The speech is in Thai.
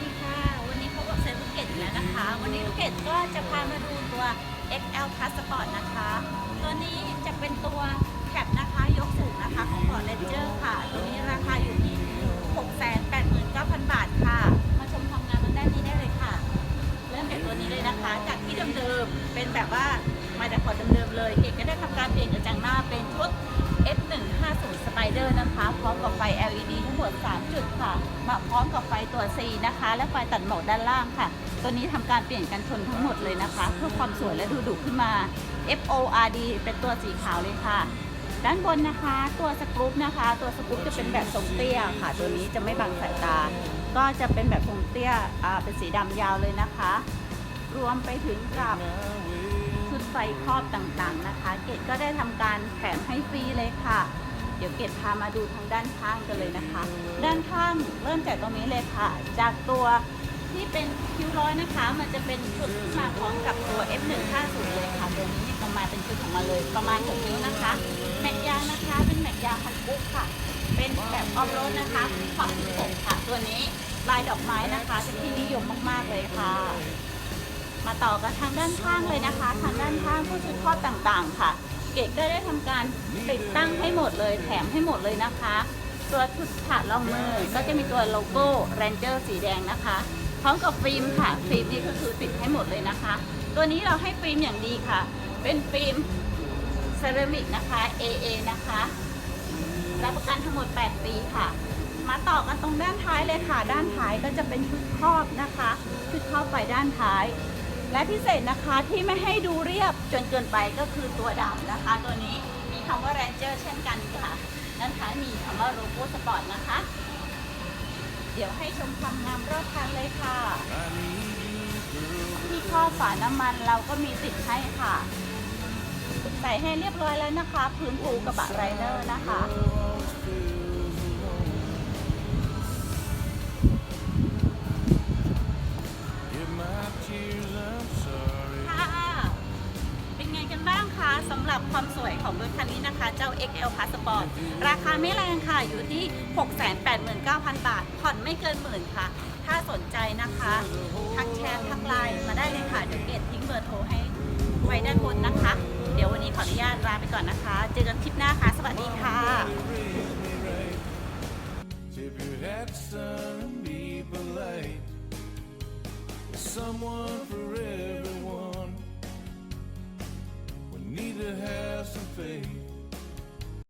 นี่ค่ะ วันนี้เขาบอกเซลุเกตแล้วนะคะ วันนี้ลูกเกดก็จะพามาดูตัว XL Passport นะคะ ตัวนี้จะเป็นตัวแคปนะคะยกสูงนะคะของ Ford Ranger ค่ะ ตัวนี้ราคาอยู่ที่ 689,000 บาทค่ะ มาชมความงามด้านนี้ได้เลยค่ะ เริ่มจากตัวนี้เลยนะคะ จากที่เดิมๆ เป็นแบบว่ามาจากพอร์ตเดิมๆเลยเอกก็ได้ทำการเปลี่ยนกระจังหน้าเป็นชุด F150 Spider นะคะ พร้อมกับไฟ LED จุดค่ะ มาพร้อมกับไฟตัว C นะคะ และไฟตัดหมอกด้านล่างค่ะ ตัวนี้ทำการเปลี่ยนกันชนทั้งหมดเลยนะคะ เพื่อความสวยและดูดุขึ้นมา FORD เป็นตัวสีขาวเลยค่ะ ด้านบนนะคะ ตัวสกรูปนะคะ ตัวสกรูปจะเป็นแบบทรงเตี้ยค่ะ ตัวนี้จะไม่บังสายตา ก็จะเป็นแบบทรงเตี้ยอ่าเป็นสีดำยาวเลยนะคะ รวมไปถึงกับชุดไฟครอบต่างๆนะคะ เกดก็ได้ทำการแถมให้ฟรีเลยค่ะ ดี๋ยวเกดพามาดูทางด้านข้างกันเลยนะคะ ด้านข้างเริ่มจากตรงนี้เลยค่ะ จากตัวที่เป็นคิ้วร้อยนะคะ มันจะเป็นชุดที่มาพร้อมกับตัว F150 เลยค่ะ ตัวนี้นี่ประมาเป็นชุดของมันเลย ประมาณ6นิ้วนะคะ แม็กยางนะคะ เป็นแม็กยางพันปุ๊กค่ะ เป็นแบบออฟโรดนะคะความ16ค่ะ ตัวนี้ลายดอกไม้นะคะเป็นที่นิยมมากๆเลยค่ะ มาต่อกันทางด้านข้างเลยนะคะ ทางด้านข้างผู้ชุดครอบต่างๆ ค่ะ เกดก็ได้ทำการติดตั้งให้หมดเลยแถมให้หมดเลยนะคะ ตัวชุดถาดรองมือก็จะมีตัวโลโก้ Ranger สีแดงนะคะพร้อมกับฟิล์มค่ะฟิล์มนี่ก็คือติดให้หมดเลยนะคะ ตัวนี้เราให้ฟิล์มอย่างดีค่ะ เป็นฟิล์มเซรามิกนะคะ AA นะคะรับประกันทั้งหมด 8 ปีค่ะ มาต่อกันตรงด้านท้ายเลยค่ะ ด้านท้ายก็จะเป็นชุดครอบนะคะ ชุดครอบไฟด้านท้าย และพิเศษนะคะที่ไม่ให้ดูเรียบจนเกินไปก็คือตัวดำนะคะ ตัวนี้มีคำว่า Ranger เช่นกันค่ะด้านท้ายมีคำว่าโลโก้สปอร์ตนะคะ เดี๋ยวให้ชมความงามรอบคันเลยค่ะ ที่ข้อฝาน้ำมันเราก็มีติดให้ค่ะ ใส่ให้เรียบร้อยแล้วนะคะ พื้นปูกระบะไรเนอร์นะคะ หรับความสวยของรถคันนี้นะคะ เจ้า XL Passport ราคาไม่แรงค่ะ อยู่ที่ 689,000 บาท ผ่อนไม่เกินหมื่นค่ะ ถ้าสนใจนะคะ ทักแชททักไลน์มาได้เลยค่ะเดี๋ยวเกดทิ้งเบอร์โทรให้ไว้ด้านบนนะคะ เดี๋ยววันนี้ขออนุญาตลาไปก่อนนะคะ เจอกันคลิปหน้าค่ะ สวัสดีค่ะ Tip your hat, son, and be polite. Someone for